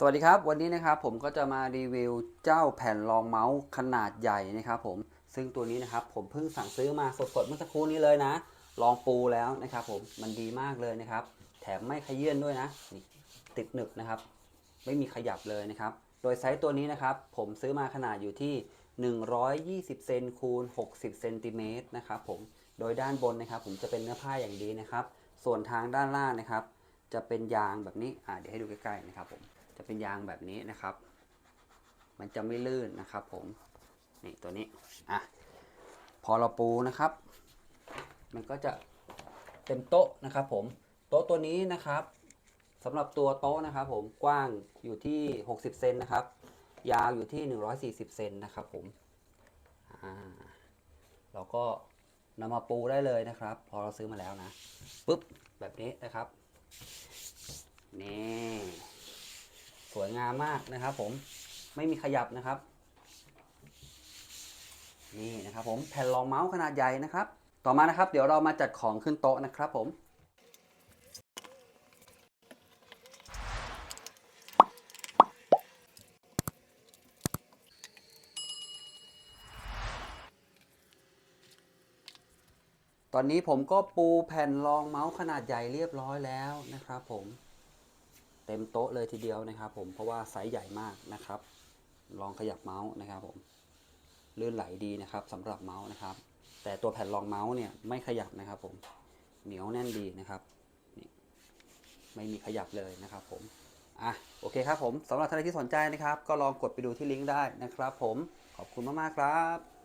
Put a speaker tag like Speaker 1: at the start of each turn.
Speaker 1: สวัสดีครับ วันนี้นะครับผมก็จะมารีวิวเจ้าแผ่นรองเมาส์ขนาดใหญ่นะครับผมซึ่งตัวนี้นะครับผมเพิ่งสั่งซื้อมาสดๆเมื่อสักครู่นี้เลยนะ ลองปูแล้วนะครับผมมันดีมากเลยนะครับ แถมไม่ขยื่นด้วยนะนี่ติดหนึบนะครับ ไม่มีขยับเลยนะครับ โดยไซส์ตัวนี้นะครับ ผมซื้อมาขนาดอยู่ที่ 120เซนคูณ60เซนติเมตรนะครับผมโดยด้านบนนะครับ ผมจะเป็นเนื้อผ้าอย่างดีนะครับ ส่วนทางด้านล่างนะครับ จะเป็นยางแบบนี้อ่าเดี๋ยวให้ดูใกล้ๆนะครับผม จะเป็นยางแบบนี้นะครับ มันจะไม่ลื่นนะครับ ผมนี่ตัวนี้อะพอเราปูนะครับ มันก็จะเต็มโต๊ะนะครับ ผมโต๊ะตัวนี้นะครับสำหรับตัวโต๊ะนะครับ ผมกว้างอยู่ที่ 60 เซนนะครับ ยาวอยู่ที่ 140 เซนนะครับ ผมเราก็นำมาปูได้เลยนะครับ พอเราซื้อมาแล้วนะปุ๊บแบบนี้นะครับนี่ วยงามมากนะครับ ผมไม่มีขยับนะครับ นี่นะครับ ผมแผ่นรองเมาส์ขนาดใหญ่นะครับ ต่อมานะครับ เดี๋ยวเรามาจัดของขึ้นโต๊ะนะครับผมตอนนี้ผมก็ปูแผ่นรองเมาส์ขนาดใหญ่เรียบร้อยแล้วนะครับผม เต็มโต๊ะเลยทีเดียวนะครับ ผมเพราะว่าไซส์ใหญ่มากนะครับ ลองขยับเมาส์นะครับ ผมลื่นไหลดีนะครับสำหรับเมาส์นะครับ แต่ตัวแผ่นรองเมาส์เนี่ยไม่ขยับนะครับ ผมเหนียวแน่นดีนะครับนี่ไม่มีขยับเลยนะครับ ผมอะโอเคครับผมสำหรับท่านที่สนใจนะครับ ก็ลองกดไปดูที่ลิงก์ได้นะครับ ผมขอบคุณมากๆครับ